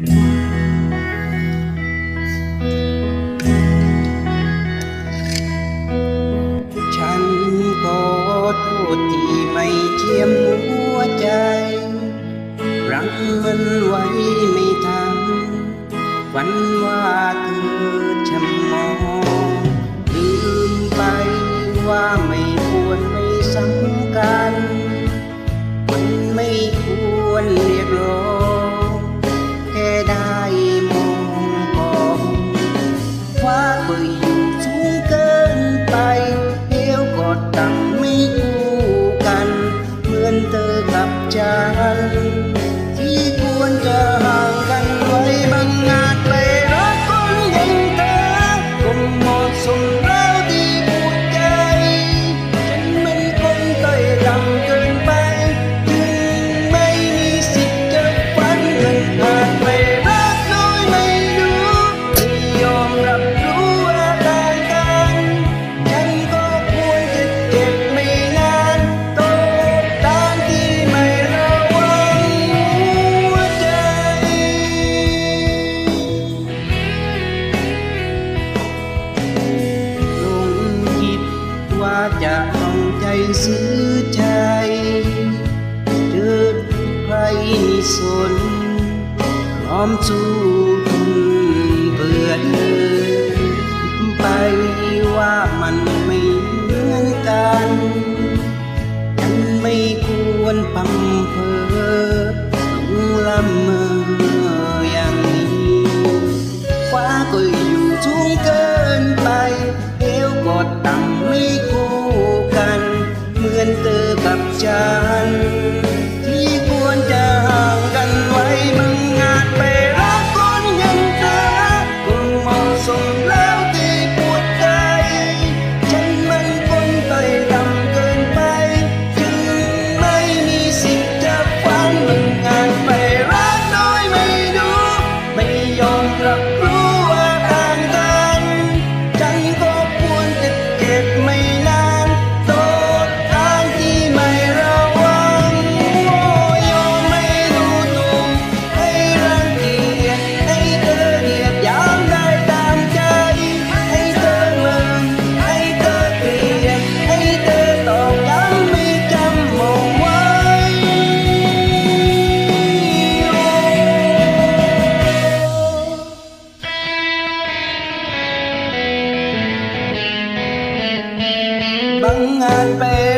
ฉันขอโทษที่ไม่เทียมหัวใจ รังมันไว้ไม่ทันฝันว่าเธอจะมองลืมไปว่าไม่ จะต้องใจซื้อใจเจดใครสนพร้อมสู้ and.